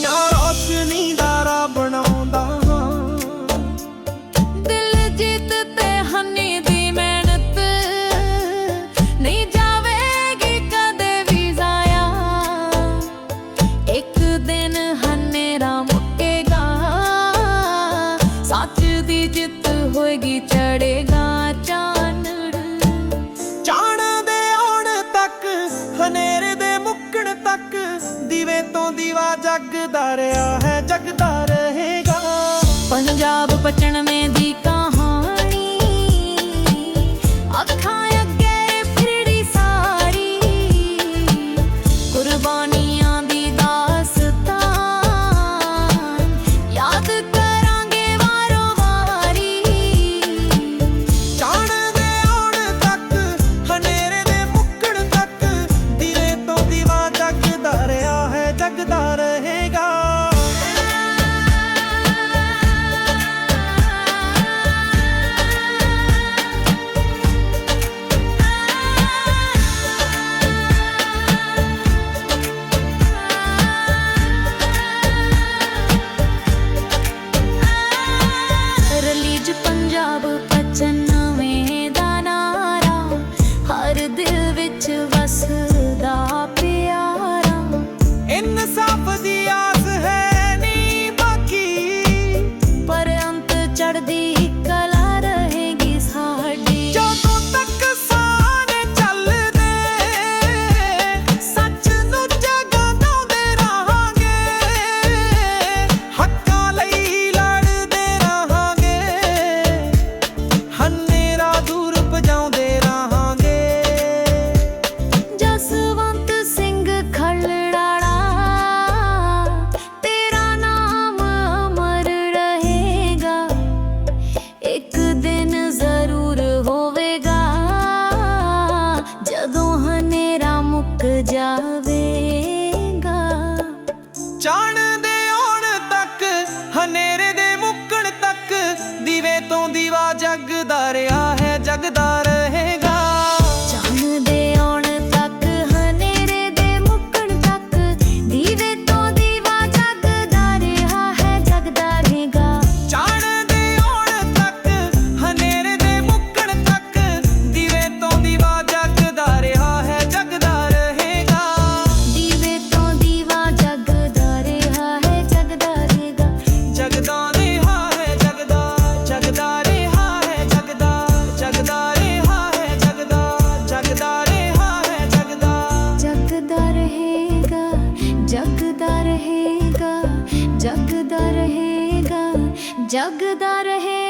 know ਦੀਵਾ ਜਗਦਾ ਰਿਹਾ ਹੈ ਜਗਦਾ ਰਹੇਗਾ। ਪੰਜਾਬ ਬਚਣ ਮੇ ਦੀ ਕਾ to us ਤੂੰ ਦੀਵਾ ਜਗਦਾ ਰਿਹਾ ਹੈ ਜਗਦਾ जगदा रहेगा जगदा रहेगा।